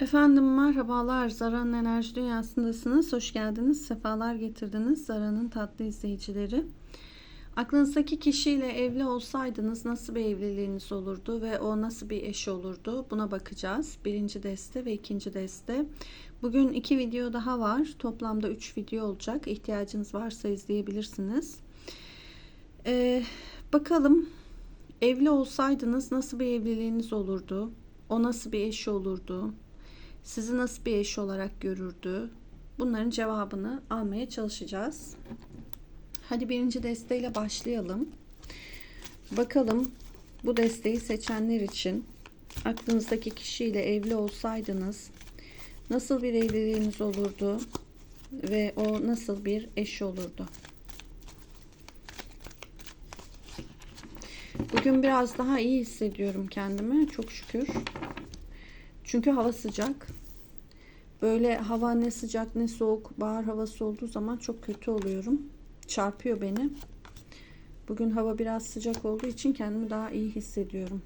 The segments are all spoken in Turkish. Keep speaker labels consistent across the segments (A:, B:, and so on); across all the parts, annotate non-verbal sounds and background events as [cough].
A: Efendim merhabalar. Zara'nın enerji dünyasındasınız. Hoş geldiniz. Sefalar getirdiniz. Zara'nın tatlı izleyicileri. Aklınızdaki kişiyle evli olsaydınız nasıl bir evliliğiniz olurdu ve o nasıl bir eş olurdu? Buna bakacağız. Birinci deste ve ikinci deste. Bugün iki video daha var. Toplamda üç video olacak. İhtiyacınız varsa izleyebilirsiniz. Ee, bakalım evli olsaydınız nasıl bir evliliğiniz olurdu? O nasıl bir eş olurdu? Sizi nasıl bir eş olarak görürdü? Bunların cevabını almaya çalışacağız. Hadi birinci desteğiyle başlayalım. Bakalım bu desteği seçenler için aklınızdaki kişiyle evli olsaydınız nasıl bir evliliğiniz olurdu ve o nasıl bir eş olurdu? Bugün biraz daha iyi hissediyorum kendimi çok şükür. Çünkü hava sıcak. Böyle hava ne sıcak ne soğuk bahar havası olduğu zaman çok kötü oluyorum. Çarpıyor beni. Bugün hava biraz sıcak olduğu için kendimi daha iyi hissediyorum.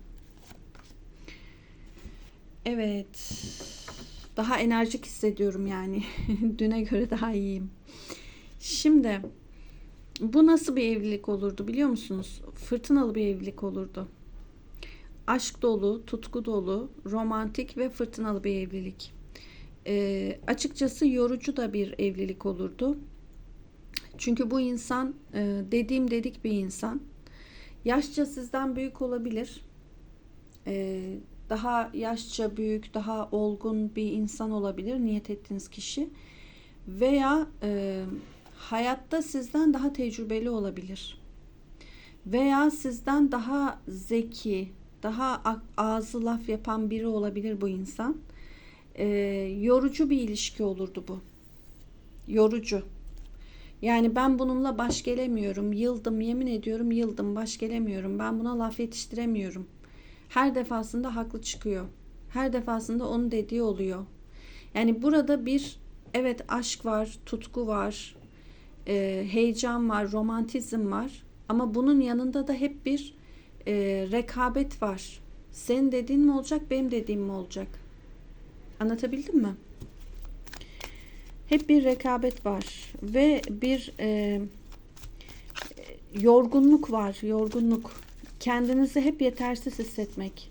A: Evet. Daha enerjik hissediyorum yani. [laughs] Düne göre daha iyiyim. Şimdi bu nasıl bir evlilik olurdu biliyor musunuz? Fırtınalı bir evlilik olurdu aşk dolu, tutku dolu, romantik ve fırtınalı bir evlilik. E, açıkçası yorucu da bir evlilik olurdu. Çünkü bu insan e, dediğim dedik bir insan. Yaşça sizden büyük olabilir. E, daha yaşça büyük, daha olgun bir insan olabilir niyet ettiğiniz kişi. Veya e, hayatta sizden daha tecrübeli olabilir. Veya sizden daha zeki, daha ağzı laf yapan biri olabilir bu insan. E, yorucu bir ilişki olurdu bu. Yorucu. Yani ben bununla baş gelemiyorum. Yıldım yemin ediyorum yıldım baş gelemiyorum. Ben buna laf yetiştiremiyorum. Her defasında haklı çıkıyor. Her defasında onun dediği oluyor. Yani burada bir evet aşk var, tutku var, e, heyecan var, romantizm var. Ama bunun yanında da hep bir e, rekabet var. Sen dediğin mi olacak, benim dediğim mi olacak? Anlatabildim mi? Hep bir rekabet var ve bir e, yorgunluk var, yorgunluk. Kendinizi hep yetersiz hissetmek.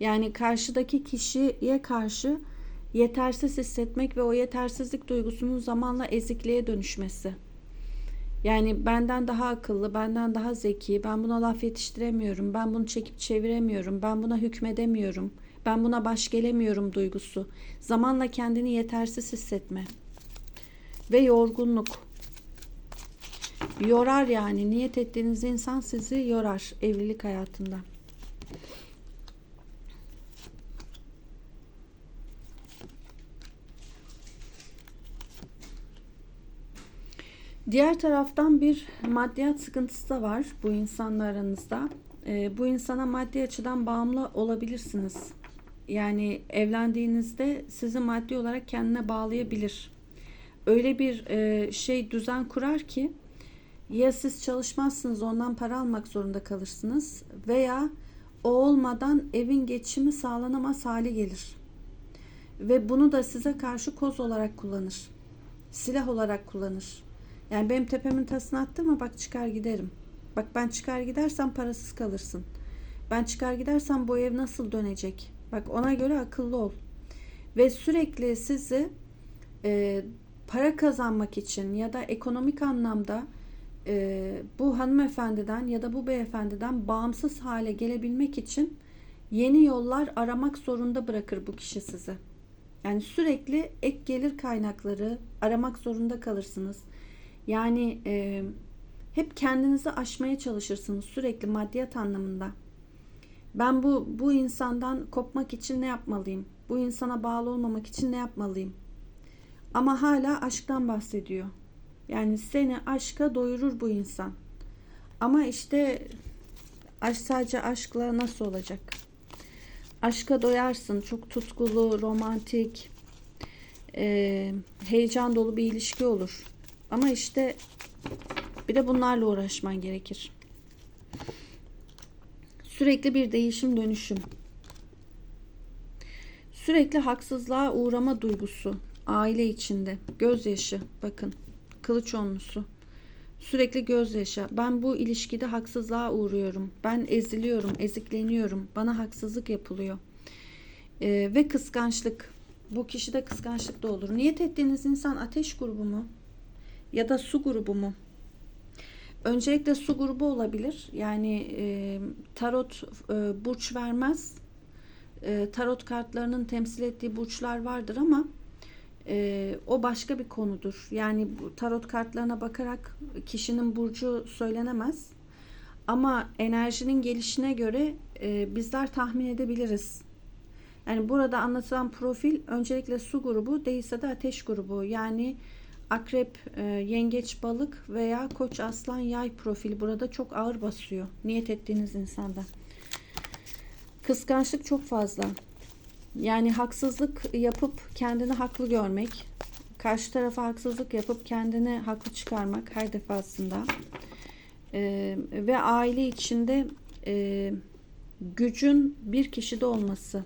A: Yani karşıdaki kişiye karşı yetersiz hissetmek ve o yetersizlik duygusunun zamanla ezikliğe dönüşmesi. Yani benden daha akıllı, benden daha zeki, ben buna laf yetiştiremiyorum, ben bunu çekip çeviremiyorum, ben buna hükmedemiyorum, ben buna baş gelemiyorum duygusu. Zamanla kendini yetersiz hissetme. Ve yorgunluk. Yorar yani niyet ettiğiniz insan sizi yorar evlilik hayatında. Diğer taraftan bir maddiyat sıkıntısı da var bu insanla aranızda. E, bu insana maddi açıdan bağımlı olabilirsiniz. Yani evlendiğinizde sizi maddi olarak kendine bağlayabilir. Öyle bir e, şey düzen kurar ki ya siz çalışmazsınız ondan para almak zorunda kalırsınız veya o olmadan evin geçimi sağlanamaz hale gelir. Ve bunu da size karşı koz olarak kullanır. Silah olarak kullanır. Yani benim tepemin tasını attırma bak çıkar giderim. Bak ben çıkar gidersem parasız kalırsın. Ben çıkar gidersem bu ev nasıl dönecek? Bak ona göre akıllı ol. Ve sürekli sizi e, para kazanmak için ya da ekonomik anlamda e, bu hanımefendiden ya da bu beyefendiden bağımsız hale gelebilmek için yeni yollar aramak zorunda bırakır bu kişi sizi. Yani sürekli ek gelir kaynakları aramak zorunda kalırsınız. Yani e, hep kendinizi aşmaya çalışırsınız sürekli maddiyat anlamında. Ben bu bu insandan kopmak için ne yapmalıyım? Bu insana bağlı olmamak için ne yapmalıyım? Ama hala aşktan bahsediyor. Yani seni aşka doyurur bu insan. Ama işte aşk sadece aşkla nasıl olacak? Aşka doyarsın. Çok tutkulu, romantik, e, heyecan dolu bir ilişki olur. Ama işte bir de bunlarla uğraşman gerekir. Sürekli bir değişim dönüşüm. Sürekli haksızlığa uğrama duygusu aile içinde. Gözyaşı bakın. Kılıç onlusu. Sürekli gözyaşı. Ben bu ilişkide haksızlığa uğruyorum. Ben eziliyorum, ezikleniyorum. Bana haksızlık yapılıyor. Ee, ve kıskançlık. Bu kişide kıskançlık da olur. Niyet ettiğiniz insan ateş grubu mu? Ya da su grubu mu? Öncelikle su grubu olabilir. Yani e, tarot e, burç vermez. E, tarot kartlarının temsil ettiği burçlar vardır ama e, o başka bir konudur. Yani tarot kartlarına bakarak kişinin burcu söylenemez. Ama enerjinin gelişine göre e, bizler tahmin edebiliriz. Yani burada anlatılan profil öncelikle su grubu değilse de ateş grubu. Yani akrep, e, yengeç, balık veya koç, aslan, yay profili burada çok ağır basıyor. Niyet ettiğiniz insanda. Kıskançlık çok fazla. Yani haksızlık yapıp kendini haklı görmek, karşı tarafa haksızlık yapıp kendini haklı çıkarmak her defasında Ee, ve aile içinde e, gücün bir kişide olması,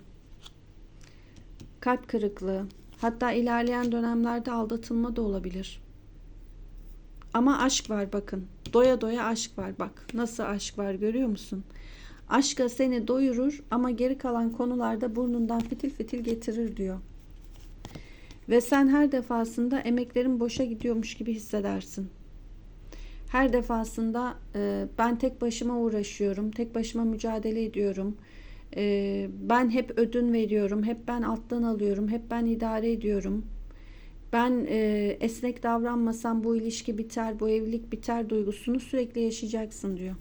A: kalp kırıklığı, hatta ilerleyen dönemlerde aldatılma da olabilir. Ama aşk var bakın. Doya doya aşk var bak. Nasıl aşk var görüyor musun? Aşka seni doyurur ama geri kalan konularda burnundan fitil fitil getirir diyor. Ve sen her defasında emeklerin boşa gidiyormuş gibi hissedersin. Her defasında e, ben tek başıma uğraşıyorum, tek başıma mücadele ediyorum. E, ben hep ödün veriyorum, hep ben alttan alıyorum, hep ben idare ediyorum. Ben e, esnek davranmasam bu ilişki biter, bu evlilik biter duygusunu sürekli yaşayacaksın diyor.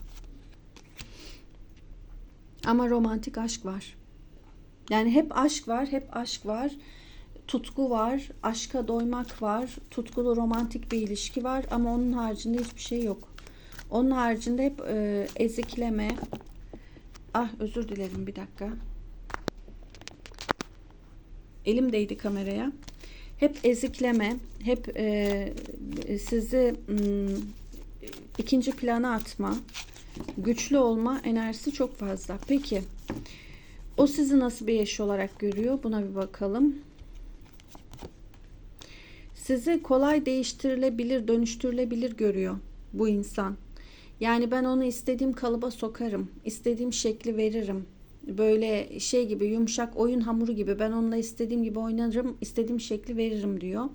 A: Ama romantik aşk var. Yani hep aşk var, hep aşk var. Tutku var, aşka doymak var, tutkulu romantik bir ilişki var ama onun haricinde hiçbir şey yok. Onun haricinde hep e, ezikleme. Ah özür dilerim bir dakika. Elim değdi kameraya. Hep ezikleme, hep e, sizi m, ikinci plana atma, güçlü olma enerjisi çok fazla. Peki o sizi nasıl bir eş olarak görüyor? Buna bir bakalım. Sizi kolay değiştirilebilir, dönüştürülebilir görüyor bu insan. Yani ben onu istediğim kalıba sokarım, istediğim şekli veririm. Böyle şey gibi yumuşak oyun hamuru gibi ben onunla istediğim gibi oynarım, istediğim şekli veririm diyor.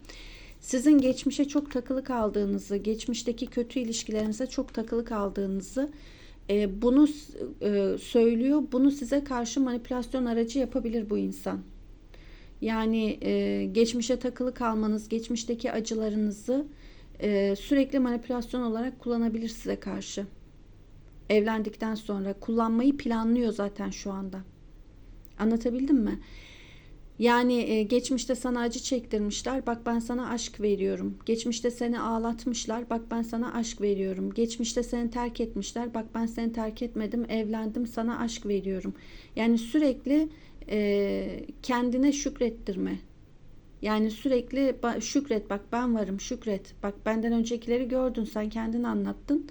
A: Sizin geçmişe çok takılı kaldığınızı, geçmişteki kötü ilişkilerinize çok takılı kaldığınızı e, bunu e, söylüyor. Bunu size karşı manipülasyon aracı yapabilir bu insan. Yani e, geçmişe takılı kalmanız, geçmişteki acılarınızı e, sürekli manipülasyon olarak kullanabilir size karşı. Evlendikten sonra kullanmayı planlıyor zaten şu anda. Anlatabildim mi? Yani e, geçmişte sana acı çektirmişler. Bak ben sana aşk veriyorum. Geçmişte seni ağlatmışlar. Bak ben sana aşk veriyorum. Geçmişte seni terk etmişler. Bak ben seni terk etmedim. Evlendim. Sana aşk veriyorum. Yani sürekli e, kendine şükrettirme. Yani sürekli şükret bak ben varım şükret. Bak benden öncekileri gördün sen kendin anlattın.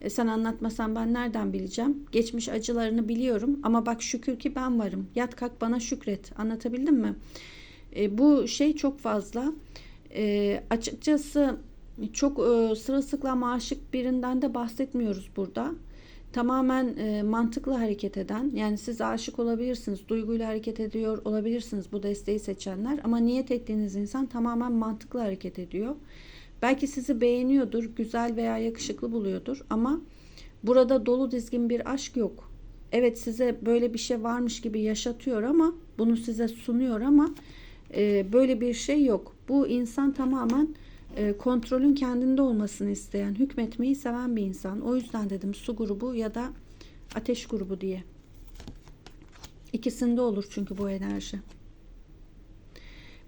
A: E, sen anlatmasan ben nereden bileceğim? Geçmiş acılarını biliyorum ama bak şükür ki ben varım. Yat kalk bana şükret. Anlatabildim mi? E, bu şey çok fazla. E, açıkçası çok e, sırılsıklam aşık birinden de bahsetmiyoruz burada. Tamamen e, mantıklı hareket eden, yani siz aşık olabilirsiniz, duyguyla hareket ediyor olabilirsiniz bu desteği seçenler ama niyet ettiğiniz insan tamamen mantıklı hareket ediyor. Belki sizi beğeniyordur, güzel veya yakışıklı buluyordur ama burada dolu dizgin bir aşk yok. Evet size böyle bir şey varmış gibi yaşatıyor ama bunu size sunuyor ama e, böyle bir şey yok. Bu insan tamamen kontrolün kendinde olmasını isteyen, hükmetmeyi seven bir insan. O yüzden dedim su grubu ya da ateş grubu diye. İkisinde olur çünkü bu enerji.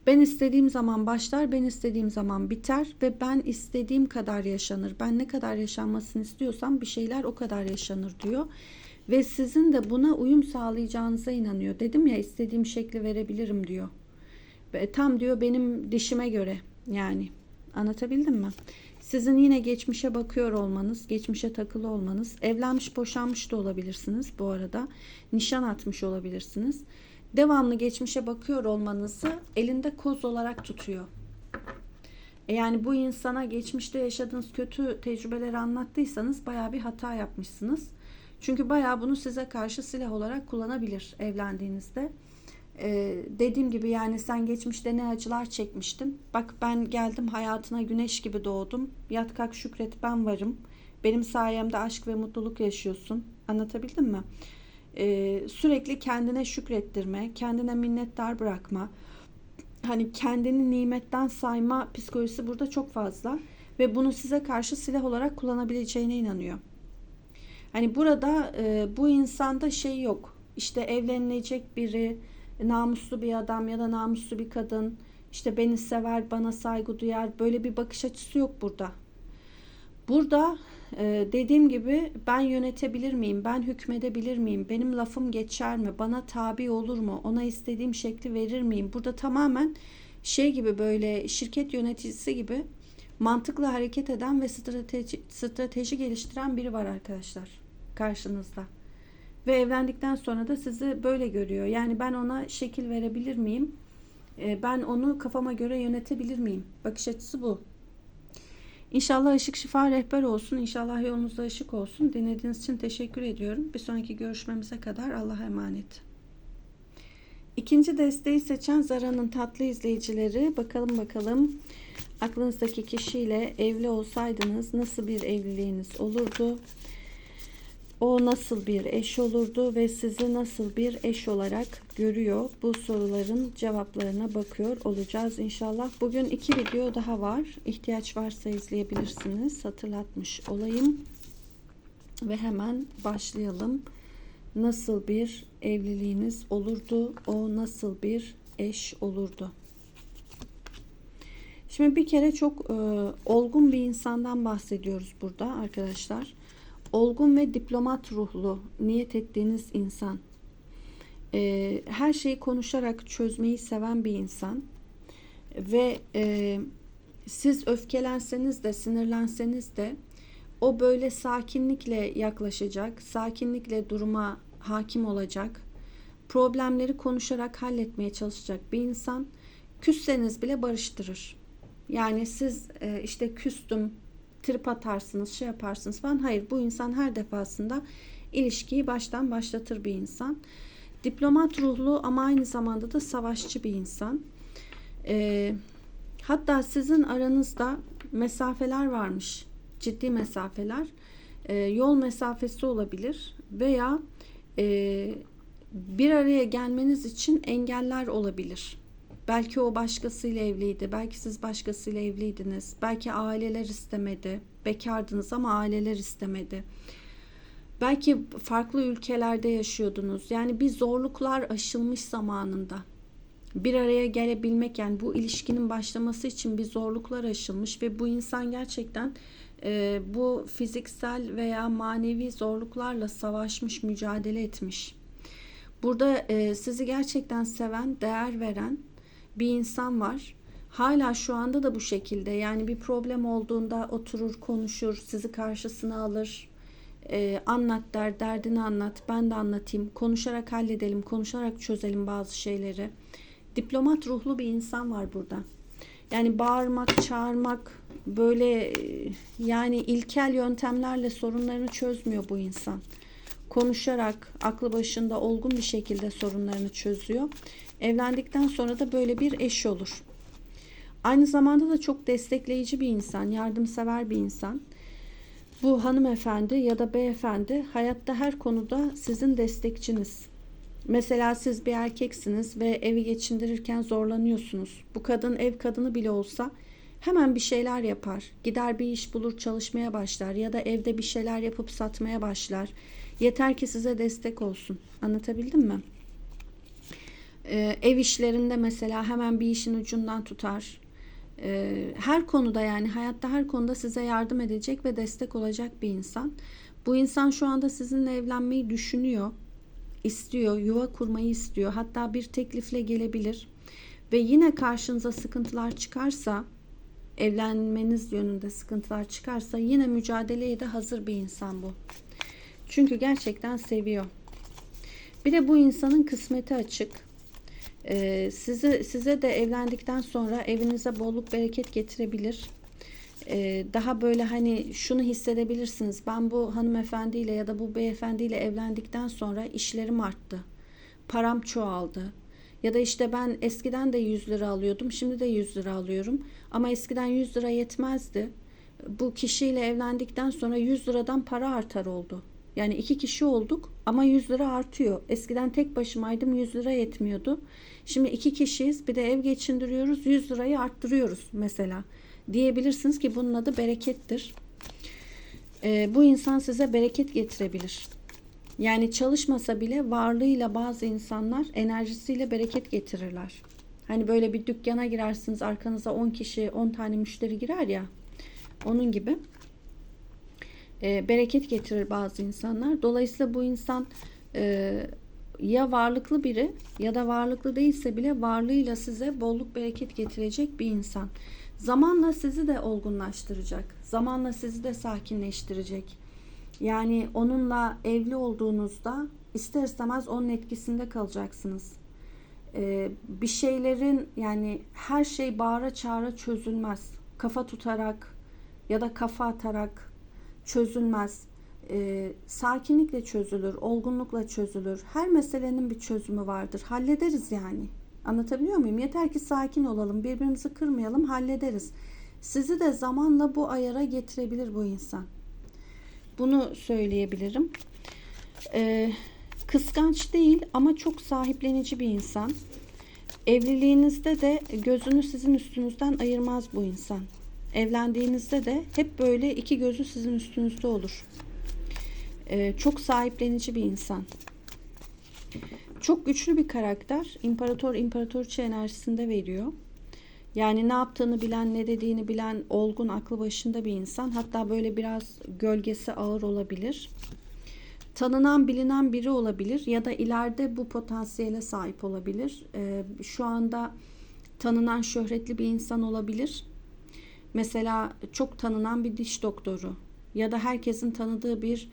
A: Ben istediğim zaman başlar, ben istediğim zaman biter ve ben istediğim kadar yaşanır. Ben ne kadar yaşanmasını istiyorsam bir şeyler o kadar yaşanır diyor. Ve sizin de buna uyum sağlayacağınıza inanıyor. Dedim ya istediğim şekli verebilirim diyor. Tam diyor benim dişime göre yani. Anlatabildim mi? Sizin yine geçmişe bakıyor olmanız, geçmişe takılı olmanız, evlenmiş boşanmış da olabilirsiniz bu arada. Nişan atmış olabilirsiniz. devamlı geçmişe bakıyor olmanızı elinde koz olarak tutuyor. E Yani bu insana geçmişte yaşadığınız kötü tecrübeleri anlattıysanız bayağı bir hata yapmışsınız. Çünkü bayağı bunu size karşı silah olarak kullanabilir evlendiğinizde. Ee, dediğim gibi yani sen geçmişte ne acılar çekmiştin. Bak ben geldim hayatına güneş gibi doğdum. Yat kalk şükret ben varım. Benim sayemde aşk ve mutluluk yaşıyorsun. Anlatabildim mi? Ee, sürekli kendine şükrettirme, kendine minnettar bırakma. Hani kendini nimetten sayma psikolojisi burada çok fazla. Ve bunu size karşı silah olarak kullanabileceğine inanıyor. Hani burada e, bu insanda şey yok. İşte evlenilecek biri, namuslu bir adam ya da namuslu bir kadın, işte beni sever, bana saygı duyar. Böyle bir bakış açısı yok burada. Burada e, dediğim gibi ben yönetebilir miyim? Ben hükmedebilir miyim? Benim lafım geçer mi? Bana tabi olur mu? Ona istediğim şekli verir miyim? Burada tamamen şey gibi böyle şirket yöneticisi gibi mantıklı hareket eden ve strateji, strateji geliştiren biri var arkadaşlar karşınızda. Ve evlendikten sonra da sizi böyle görüyor. Yani ben ona şekil verebilir miyim? E, ben onu kafama göre yönetebilir miyim? Bakış açısı bu. İnşallah ışık şifa rehber olsun. İnşallah yolunuzda ışık olsun. Dinlediğiniz için teşekkür ediyorum. Bir sonraki görüşmemize kadar Allah'a emanet. İkinci desteği seçen Zara'nın tatlı izleyicileri bakalım bakalım aklınızdaki kişiyle evli olsaydınız nasıl bir evliliğiniz olurdu? O nasıl bir eş olurdu ve sizi nasıl bir eş olarak görüyor? Bu soruların cevaplarına bakıyor olacağız inşallah. Bugün iki video daha var. İhtiyaç varsa izleyebilirsiniz. Hatırlatmış olayım. Ve hemen başlayalım. Nasıl bir evliliğiniz olurdu? O nasıl bir eş olurdu? Şimdi bir kere çok e, olgun bir insandan bahsediyoruz burada arkadaşlar olgun ve diplomat ruhlu niyet ettiğiniz insan, e, her şeyi konuşarak çözmeyi seven bir insan ve e, siz öfkelenseniz de sinirlenseniz de o böyle sakinlikle yaklaşacak, sakinlikle duruma hakim olacak, problemleri konuşarak halletmeye çalışacak bir insan. Küsseniz bile barıştırır. Yani siz e, işte küstüm, trip atarsınız, şey yaparsınız falan. Hayır bu insan her defasında ilişkiyi baştan başlatır bir insan. Diplomat ruhlu ama aynı zamanda da savaşçı bir insan. Ee, hatta sizin aranızda mesafeler varmış. Ciddi mesafeler. Ee, yol mesafesi olabilir veya e, bir araya gelmeniz için engeller olabilir. Belki o başkasıyla evliydi. Belki siz başkasıyla evliydiniz. Belki aileler istemedi. Bekardınız ama aileler istemedi. Belki farklı ülkelerde yaşıyordunuz. Yani bir zorluklar aşılmış zamanında. Bir araya gelebilmek yani bu ilişkinin başlaması için bir zorluklar aşılmış ve bu insan gerçekten e, bu fiziksel veya manevi zorluklarla savaşmış, mücadele etmiş. Burada e, sizi gerçekten seven, değer veren bir insan var. Hala şu anda da bu şekilde. Yani bir problem olduğunda oturur konuşur sizi karşısına alır. E, anlat der derdini anlat ben de anlatayım. Konuşarak halledelim konuşarak çözelim bazı şeyleri. Diplomat ruhlu bir insan var burada. Yani bağırmak çağırmak böyle yani ilkel yöntemlerle sorunlarını çözmüyor bu insan. Konuşarak aklı başında olgun bir şekilde sorunlarını çözüyor Evlendikten sonra da böyle bir eş olur. Aynı zamanda da çok destekleyici bir insan, yardımsever bir insan. Bu hanımefendi ya da beyefendi hayatta her konuda sizin destekçiniz. Mesela siz bir erkeksiniz ve evi geçindirirken zorlanıyorsunuz. Bu kadın ev kadını bile olsa hemen bir şeyler yapar. Gider bir iş bulur, çalışmaya başlar ya da evde bir şeyler yapıp satmaya başlar. Yeter ki size destek olsun. Anlatabildim mi? Ee, ev işlerinde mesela hemen bir işin ucundan tutar. Ee, her konuda yani hayatta her konuda size yardım edecek ve destek olacak bir insan. Bu insan şu anda sizinle evlenmeyi düşünüyor, istiyor, yuva kurmayı istiyor. Hatta bir teklifle gelebilir. Ve yine karşınıza sıkıntılar çıkarsa, evlenmeniz yönünde sıkıntılar çıkarsa yine mücadeleye de hazır bir insan bu. Çünkü gerçekten seviyor. Bir de bu insanın kısmeti açık. Ee, size size de evlendikten sonra evinize bolluk bereket getirebilir. Ee, daha böyle hani şunu hissedebilirsiniz. Ben bu hanımefendiyle ya da bu beyefendiyle evlendikten sonra işlerim arttı. Param çoğaldı. Ya da işte ben eskiden de 100 lira alıyordum. Şimdi de 100 lira alıyorum. Ama eskiden 100 lira yetmezdi. Bu kişiyle evlendikten sonra 100 liradan para artar oldu. Yani iki kişi olduk ama 100 lira artıyor. Eskiden tek başımaydım 100 lira yetmiyordu. Şimdi iki kişiyiz bir de ev geçindiriyoruz 100 lirayı arttırıyoruz mesela. Diyebilirsiniz ki bunun adı berekettir. Ee, bu insan size bereket getirebilir. Yani çalışmasa bile varlığıyla bazı insanlar enerjisiyle bereket getirirler. Hani böyle bir dükkana girersiniz arkanıza 10 kişi 10 tane müşteri girer ya. Onun gibi e, bereket getirir bazı insanlar. Dolayısıyla bu insan e, ya varlıklı biri ya da varlıklı değilse bile varlığıyla size bolluk bereket getirecek bir insan. Zamanla sizi de olgunlaştıracak. Zamanla sizi de sakinleştirecek. Yani onunla evli olduğunuzda ister istemez onun etkisinde kalacaksınız. Ee, bir şeylerin yani her şey bağıra çağıra çözülmez. Kafa tutarak ya da kafa atarak çözülmez. Ee, sakinlikle çözülür, olgunlukla çözülür. Her meselenin bir çözümü vardır. Hallederiz yani. Anlatabiliyor muyum? Yeter ki sakin olalım, birbirimizi kırmayalım, hallederiz. Sizi de zamanla bu ayara getirebilir bu insan. Bunu söyleyebilirim. Ee, kıskanç değil ama çok sahiplenici bir insan. Evliliğinizde de gözünü sizin üstünüzden ayırmaz bu insan. Evlendiğinizde de hep böyle iki gözü sizin üstünüzde olur. Ee, çok sahiplenici bir insan. Çok güçlü bir karakter. İmparator imparatoriçe enerjisinde veriyor. Yani ne yaptığını bilen, ne dediğini bilen, olgun, aklı başında bir insan. Hatta böyle biraz gölgesi ağır olabilir. Tanınan, bilinen biri olabilir ya da ileride bu potansiyele sahip olabilir. Ee, şu anda tanınan, şöhretli bir insan olabilir. Mesela çok tanınan bir diş doktoru ya da herkesin tanıdığı bir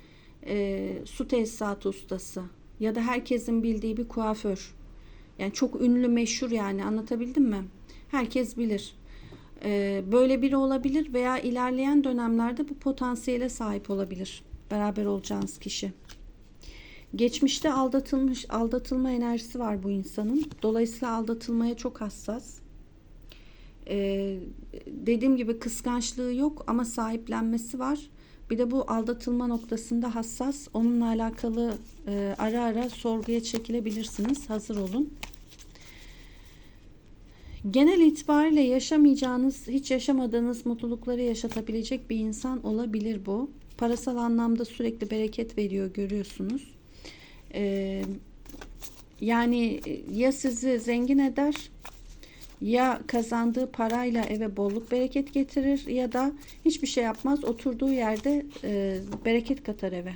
A: e, su tesisatı ustası ya da herkesin bildiği bir kuaför. Yani çok ünlü, meşhur yani anlatabildim mi? Herkes bilir. Ee, böyle biri olabilir veya ilerleyen dönemlerde bu potansiyele sahip olabilir. Beraber olacağınız kişi. Geçmişte aldatılmış, aldatılma enerjisi var bu insanın. Dolayısıyla aldatılmaya çok hassas. Ee, dediğim gibi kıskançlığı yok ama sahiplenmesi var. Bir de bu aldatılma noktasında hassas. Onunla alakalı e, ara ara sorguya çekilebilirsiniz. Hazır olun. Genel itibariyle yaşamayacağınız, hiç yaşamadığınız mutlulukları yaşatabilecek bir insan olabilir bu. Parasal anlamda sürekli bereket veriyor görüyorsunuz. Ee, yani ya sizi zengin eder ya kazandığı parayla eve bolluk bereket getirir ya da hiçbir şey yapmaz oturduğu yerde e, bereket katar eve.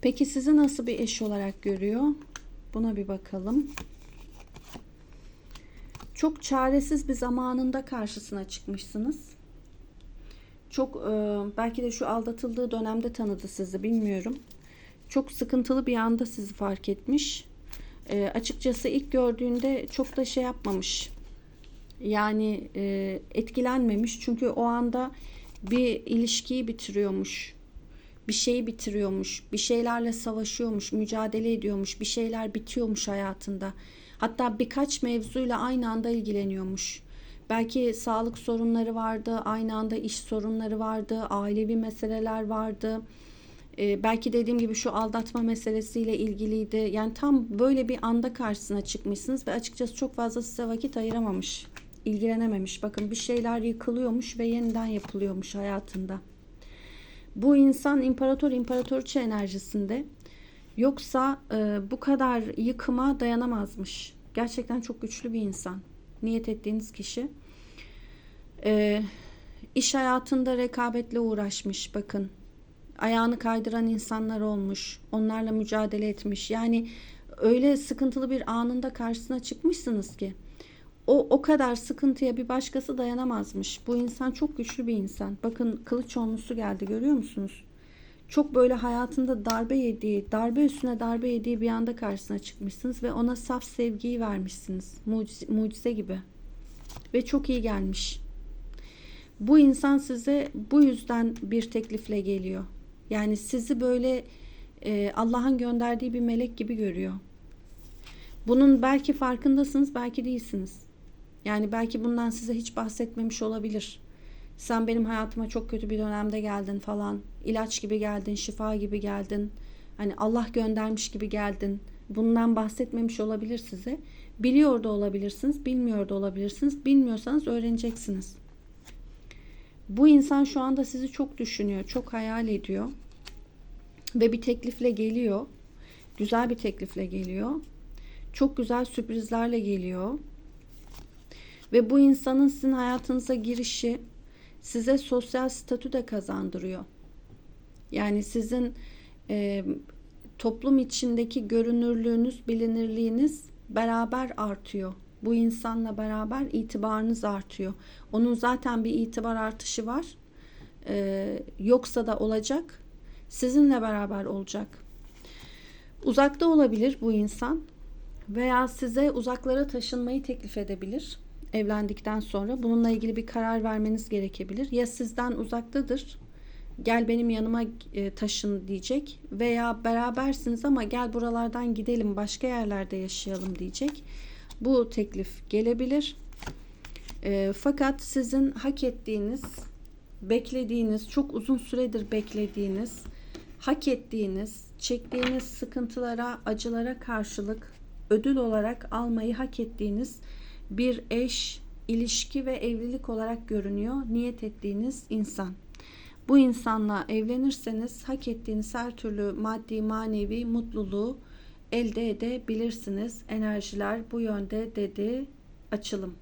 A: Peki sizi nasıl bir eş olarak görüyor? Buna bir bakalım. Çok çaresiz bir zamanında karşısına çıkmışsınız. Çok e, belki de şu aldatıldığı dönemde tanıdı sizi bilmiyorum. Çok sıkıntılı bir anda sizi fark etmiş. E, açıkçası ilk gördüğünde çok da şey yapmamış. Yani e, etkilenmemiş. Çünkü o anda bir ilişkiyi bitiriyormuş. Bir şeyi bitiriyormuş. Bir şeylerle savaşıyormuş. Mücadele ediyormuş. Bir şeyler bitiyormuş hayatında. Hatta birkaç mevzuyla aynı anda ilgileniyormuş. Belki sağlık sorunları vardı, aynı anda iş sorunları vardı, ailevi meseleler vardı. Ee, belki dediğim gibi şu aldatma meselesiyle ilgiliydi. Yani tam böyle bir anda karşısına çıkmışsınız ve açıkçası çok fazla size vakit ayıramamış, ilgilenememiş. Bakın bir şeyler yıkılıyormuş ve yeniden yapılıyormuş hayatında. Bu insan imparator imparatoriçe enerjisinde. Yoksa e, bu kadar yıkıma dayanamazmış. Gerçekten çok güçlü bir insan. Niyet ettiğiniz kişi. E, iş hayatında rekabetle uğraşmış. Bakın ayağını kaydıran insanlar olmuş. Onlarla mücadele etmiş. Yani öyle sıkıntılı bir anında karşısına çıkmışsınız ki o o kadar sıkıntıya bir başkası dayanamazmış. Bu insan çok güçlü bir insan. Bakın kılıç onlusu geldi görüyor musunuz? çok böyle hayatında darbe yediği, darbe üstüne darbe yediği bir anda karşısına çıkmışsınız ve ona saf sevgiyi vermişsiniz. Mucize, mucize gibi. Ve çok iyi gelmiş. Bu insan size bu yüzden bir teklifle geliyor. Yani sizi böyle e, Allah'ın gönderdiği bir melek gibi görüyor. Bunun belki farkındasınız, belki değilsiniz. Yani belki bundan size hiç bahsetmemiş olabilir. Sen benim hayatıma çok kötü bir dönemde geldin falan. İlaç gibi geldin, şifa gibi geldin. Hani Allah göndermiş gibi geldin. Bundan bahsetmemiş olabilir size. Biliyor da olabilirsiniz, bilmiyor da olabilirsiniz. Bilmiyorsanız öğreneceksiniz. Bu insan şu anda sizi çok düşünüyor, çok hayal ediyor. Ve bir teklifle geliyor. Güzel bir teklifle geliyor. Çok güzel sürprizlerle geliyor. Ve bu insanın sizin hayatınıza girişi size sosyal statü de kazandırıyor. Yani sizin e, toplum içindeki görünürlüğünüz, bilinirliğiniz beraber artıyor. Bu insanla beraber itibarınız artıyor. Onun zaten bir itibar artışı var. E, yoksa da olacak. Sizinle beraber olacak. Uzakta olabilir bu insan veya size uzaklara taşınmayı teklif edebilir evlendikten sonra. Bununla ilgili bir karar vermeniz gerekebilir. Ya sizden uzaktadır. Gel benim yanıma e, taşın diyecek veya berabersiniz ama gel buralardan gidelim başka yerlerde yaşayalım diyecek. Bu teklif gelebilir. E, fakat sizin hak ettiğiniz, beklediğiniz, çok uzun süredir beklediğiniz, hak ettiğiniz, çektiğiniz sıkıntılara, acılara karşılık ödül olarak almayı hak ettiğiniz bir eş, ilişki ve evlilik olarak görünüyor niyet ettiğiniz insan. Bu insanla evlenirseniz hak ettiğiniz her türlü maddi manevi mutluluğu elde edebilirsiniz. Enerjiler bu yönde dedi açılım.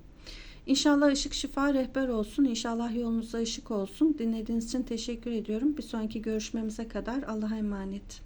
A: İnşallah ışık şifa rehber olsun. İnşallah yolunuza ışık olsun. Dinlediğiniz için teşekkür ediyorum. Bir sonraki görüşmemize kadar Allah'a emanet.